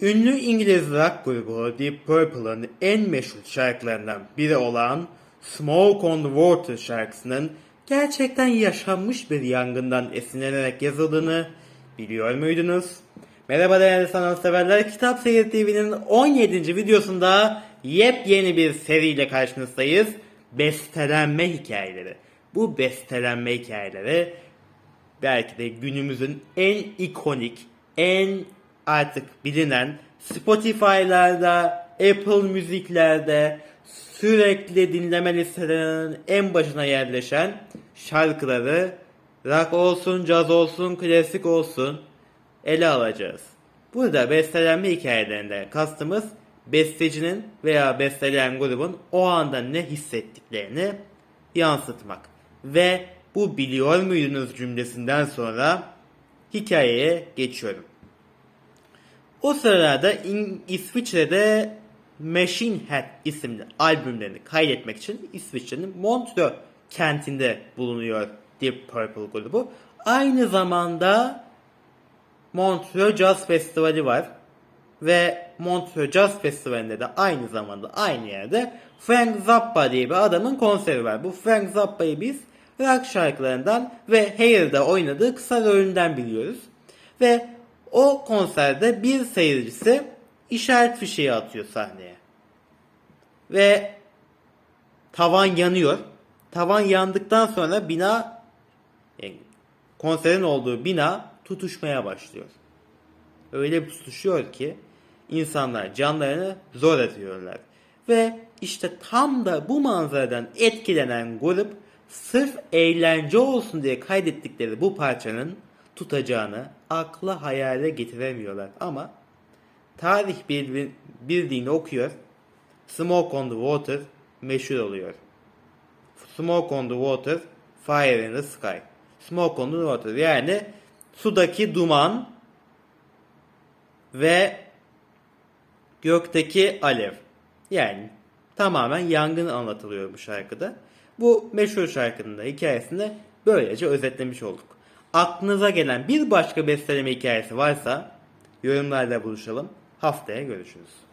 Ünlü İngiliz rock grubu Deep Purple'ın en meşhur şarkılarından biri olan Smoke on the Water şarkısının gerçekten yaşanmış bir yangından esinlenerek yazıldığını biliyor muydunuz? Merhaba değerli sanatseverler, Kitap Seyir TV'nin 17. videosunda yepyeni bir seriyle karşınızdayız. Bestelenme hikayeleri. Bu bestelenme hikayeleri belki de günümüzün en ikonik, en artık bilinen Spotify'larda, Apple müziklerde sürekli dinleme listelerinin en başına yerleşen şarkıları rock olsun, caz olsun, klasik olsun ele alacağız. Burada bestelenme hikayelerinde kastımız bestecinin veya besteleyen grubun o anda ne hissettiklerini yansıtmak. Ve bu biliyor muydunuz cümlesinden sonra hikayeye geçiyorum. O sıralarda İng- İsviçre'de Machine Head isimli albümlerini kaydetmek için İsviçre'nin Montreux kentinde bulunuyor Deep Purple grubu. Aynı zamanda Montreux Jazz Festivali var. Ve Montreux Jazz Festivali'nde de aynı zamanda aynı yerde Frank Zappa diye bir adamın konseri var. Bu Frank Zappa'yı biz rock şarkılarından ve Hair'da oynadığı kısa rolünden biliyoruz. Ve o konserde bir seyircisi işaret fişeği atıyor sahneye. Ve tavan yanıyor. Tavan yandıktan sonra bina yani konserin olduğu bina tutuşmaya başlıyor. Öyle bir tutuşuyor ki insanlar canlarını zor atıyorlar. Ve işte tam da bu manzaradan etkilenen grup sırf eğlence olsun diye kaydettikleri bu parçanın tutacağını akla hayale getiremiyorlar. Ama tarih bildiğini okuyor. Smoke on the Water meşhur oluyor. Smoke on the water, fire in the sky. Smoke on the water yani sudaki duman ve gökteki alev. Yani tamamen yangın anlatılıyor bu şarkıda. Bu meşhur şarkının da hikayesini böylece özetlemiş olduk. Aklınıza gelen bir başka besteleme hikayesi varsa yorumlarda buluşalım. Haftaya görüşürüz.